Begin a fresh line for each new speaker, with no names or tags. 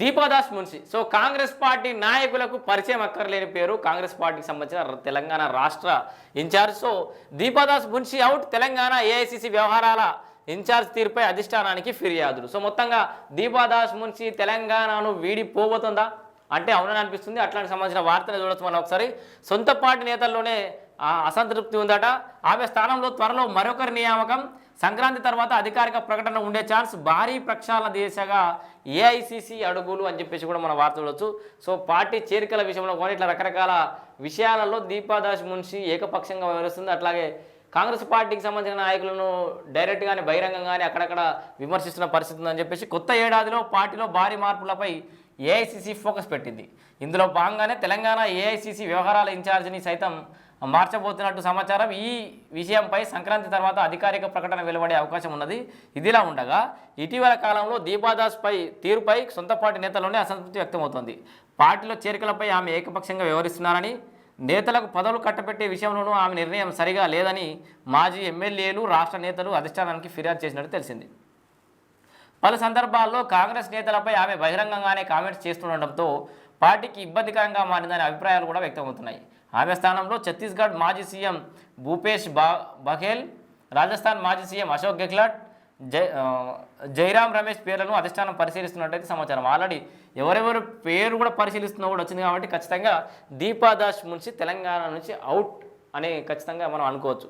Deepa Das Munshi. So Congress party నాయకులకు పరిచయం అక్కర్లేని పేరు కాంగ్రెస్ పార్టీకి సంబంధించిన తెలంగాణ రాష్ట్ర in charge. So Deepa Das Munshi out Telangana AICC వ్యవహారాల ఇన్ఛార్జ్ తీరుపై అధిష్టానానికి ఫిర్యాదులు. సో మొత్తంగా దీపాదాస్ మున్షి తెలంగాణను వీడిపోబోతుందా? అంటే అవునని అనిపిస్తుంది. అట్లాంటి సంబంధించిన వార్తలు చూడొచ్చు మనం ఒకసారి. సొంత పార్టీ నేతల్లోనే అసంతృప్తి ఉందట. ఆమె స్థానంలో త్వరలో మరొకరి నియామకం. సంక్రాంతి తర్వాత అధికారిక ప్రకటన ఉండే ఛాన్స్ భారీ ప్రక్షాళన దిశగా ఏఐసిసి అడుగులు అని చెప్పేసి కూడా మనం వార్త చూడవచ్చు సో పార్టీ చేరికల విషయంలో కూడా ఇట్లా రకరకాల విషయాలలో దీపాదాస్ మున్షి ఏకపక్షంగా వ్యవహరిస్తుంది. అట్లాగే కాంగ్రెస్ పార్టీకి సంబంధించిన నాయకులను డైరెక్ట్గానే బహిరంగంగానే అక్కడక్కడ విమర్శిస్తున్న పరిస్థితి ఉందని చెప్పేసి కొత్త ఏడాదిలో పార్టీలో భారీ మార్పులపై ఏఐసిసి ఫోకస్ పెట్టింది. ఇందులో భాగంగానే తెలంగాణ ఏఐసిసి వ్యవహారాల ఇన్ఛార్జిని సైతం మార్చబోతున్నట్టు సమాచారం ఈ విషయంపై సంక్రాంతి తర్వాత అధికారిక ప్రకటన వెలువడే అవకాశం ఉన్నది. ఇదిలా ఉండగా ఇటీవల కాలంలో దీపాదాస్పై తీరుపై సొంత పార్టీ నేతల్లోనే అసంతృప్తి వ్యక్తమవుతోంది. పార్టీలో చేరికలపై ఆమె ఏకపక్షంగా వ్యవహరిస్తున్నారని నేతలకు పదవులు కట్టబెట్టే విషయంలోనూ ఆమె నిర్ణయం సరిగా లేదని మాజీ ఎమ్మెల్యేలు రాష్ట్ర నేతలు అధిష్టానానికి ఫిర్యాదు చేసినట్టు తెలిసింది. పలు సందర్భాల్లో కాంగ్రెస్ నేతలపై ఆమె బహిరంగంగానే కామెంట్స్ చేస్తుండటంతో పార్టీకి ఇబ్బందికరంగా మారిందనే అభిప్రాయాలు కూడా వ్యక్తమవుతున్నాయి ఆమె స్థానంలో ఛత్తీస్గఢ్ మాజీ సీఎం భూపేష్ బా బఘేల్ రాజస్థాన్ మాజీ సీఎం అశోక్ గెహ్లాట్ జై జైరామ్ రమేష్ పేర్లను అధిష్టానం పరిశీలిస్తున్నట్టయితే సమాచారం. ఆల్రెడీ ఎవరెవరు పేరు కూడా పరిశీలిస్తున్నా కూడా వచ్చింది కాబట్టి ఖచ్చితంగా దీపాదాస్ మున్సి తెలంగాణ నుంచి అవుట్ అని ఖచ్చితంగా మనం అనుకోవచ్చు.